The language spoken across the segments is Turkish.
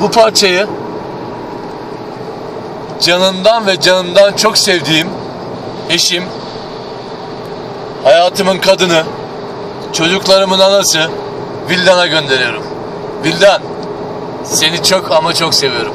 Bu parçayı canından ve canından çok sevdiğim eşim, hayatımın kadını, çocuklarımın anası Vildan'a gönderiyorum. Vildan, seni çok ama çok seviyorum.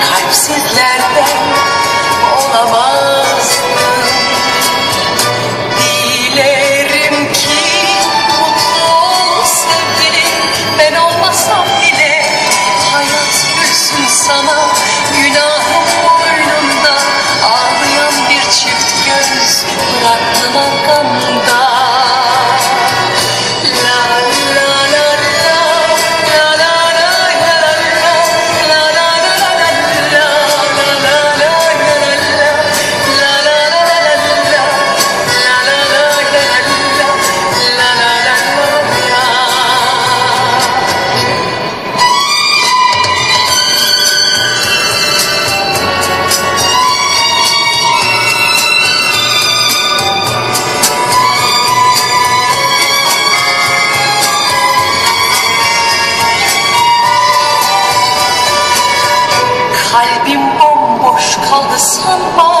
kalpsizlerden olamazdın Dilerim ki mutlu ol sevgilim Ben olmasam bile hayat gülsün sana Kalbim bomboş kaldı sanma.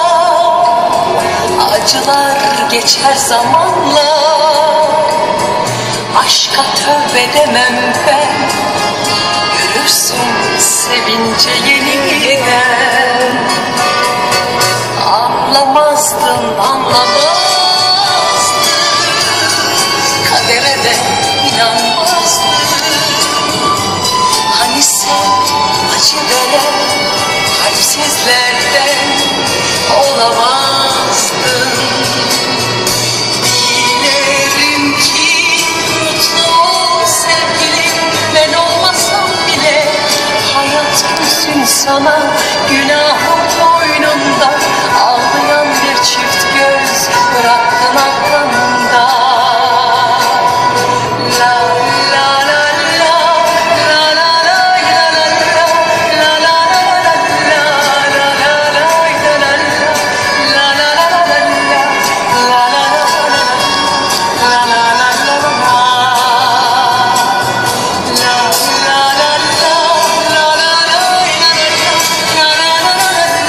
Acılar geçer zamanla. Aşka tövbe demem ben. Görürsün sevince yeniden Anlamazdın anlamazdın kalpsizlerden olamazdın Dilerim ki mutlu sevgilim Ben olmasam bile hayat gülsün sana. Günahım boynunda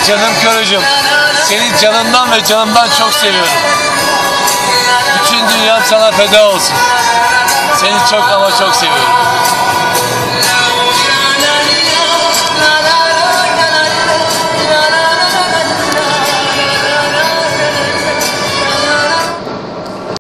Canım karıcığım, seni canından ve canımdan çok seviyorum. Bütün dünya sana feda olsun. Seni çok ama çok seviyorum.